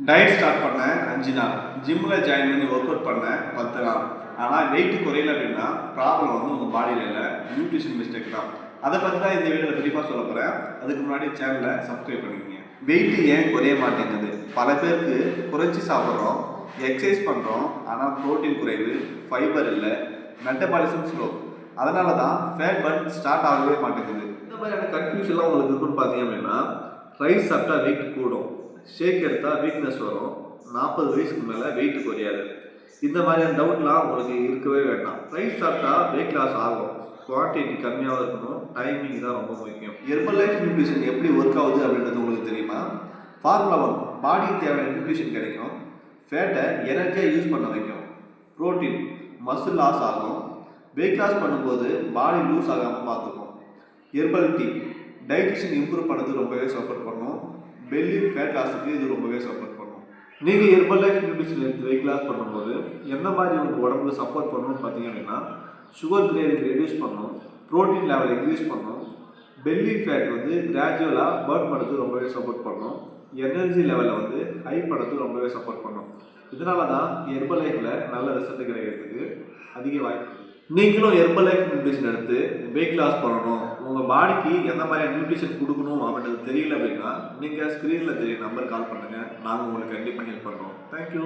Diet start பண்ணேன் அஞ்சு நாள். ஜிம்மில் ஜாயின் பண்ணி ஒர்க் அவுட் பண்ணேன் பத்து நாள். ஆனால் வெயிட் குறையல அப்படின்னா ப்ராப்ளம் வந்து உங்கள் பாடியில் இல்லை. நியூட்ரிஷன் மிஸ்டேக் தான். அதை பற்றி தான் இந்த வீடியோவில் கண்டிப்பாக சொல்ல போகிறேன் அதுக்கு முன்னாடி சேனலை சப்ஸ்கிரைப் பண்ணிக்கோங்க. வெயிட்டு ஏன் குறைய மாட்டேங்குது? பல பேருக்கு குறைச்சி சாப்பிட்றோம் எக்ஸசைஸ் பண்ணுறோம் ஆனால் ப்ரோட்டீன் குறைவு ஃபைபர் இல்லை மெட்டபாலிசம் ஸ்லோ அதனால தான் ஃபேட் பர்ன் ஸ்டார்ட் ஆகவே மாட்டேங்குது. இந்த மாதிரியான கன்ஃபியூஷன்லாம் உங்களுக்கு இருக்குன்னு பார்த்தீங்க அப்படின்னா ரைஸ் சாப்பிட்டா வெயிட் கூடும். ஷேக் எடுத்தால் வீக்னஸ் வரும். நாற்பது வயசுக்கு மேலே வெயிட் குறையாது. இந்த மாதிரியான டவுட்லாம் உங்களுக்கு இருக்கவே வேண்டாம். ரைஸ் சாப்பிட்டா வெயிட் லாஸ் ஆகும். குவான்டிட்டி கம்மியாக இருக்கணும். டைமிங் தான் ரொம்ப முக்கியம். ஹெர்பல் லைஃப் நியூட்ரிஷன் எப்படி ஒர்க் ஆகுது அப்படின்றது உங்களுக்கு தெரியுமா? ஃபார்முலா ஒன் பாடிக்கு தேவையான நியூட்ரிஷன் கிடைக்கும். ஃபேட்டை எனர்ஜியாக யூஸ் பண்ண வைக்கும். ப்ரோட்டீன் மசில் லாஸ் ஆகும். வெயிட் லாஸ் பண்ணும்போது பாடி லூஸ் ஆகாமல் பார்த்துக்கும். ஹெர்பல் டீ டைஜஷன் இம்ப்ரூவ் பண்ணது ரொம்பவே சப்போர்ட் பண்ணும். பெல்லி ஃபேட் லாஸுக்கு இது ரொம்பவே சப்போர்ட் பண்ணும். நீங்கள் ஹெர்பல் லைஃப் நியூட்ரிஷன் எடுத்து வெயிட் லாஸ் பண்ணும்போது எந்த மாதிரி உங்கள் உடம்புக்கு சப்போர்ட் பண்ணணும்னு பார்த்தீங்க அப்படின்னா சுகர் கிரேவிங் ரெடியூஸ் பண்ணும் ப்ரோட்டீன் லெவல் இன்க்ரீஸ் பண்ணும். பெல்லி ஃபேட் வந்து கிராஜுவலாக பர்ன் பண்ணுறது ரொம்பவே சப்போர்ட் பண்ணும். எனர்ஜி லெவலில் வந்து ஹை பண்ணுறது ரொம்பவே சப்போர்ட் பண்ணும். இதனால தான் ஹெர்பல் லைஃப்பில் நல்ல ரிசல்ட் கிடைக்கிறதுக்கு அதிக வாய்ப்பு நீங்களும் ஹெர்பல் நியூட்ரிஷன் எடுத்து வெயிட் லாஸ் பண்ணணும். உங்கள் பாடிக்கு எந்த மாதிரியான நியூட்ரிஷன் கொடுக்கணும் அப்படின்றது தெரியல அப்படின்னா நீங்கள் ஸ்க்ரீனில் தெரிய நம்பர் கால் பண்ணுங்கள் நாங்கள் உங்களுக்கு கண்டிப்பாக ஹெல்ப் பண்ணுறோம் தேங்க்யூ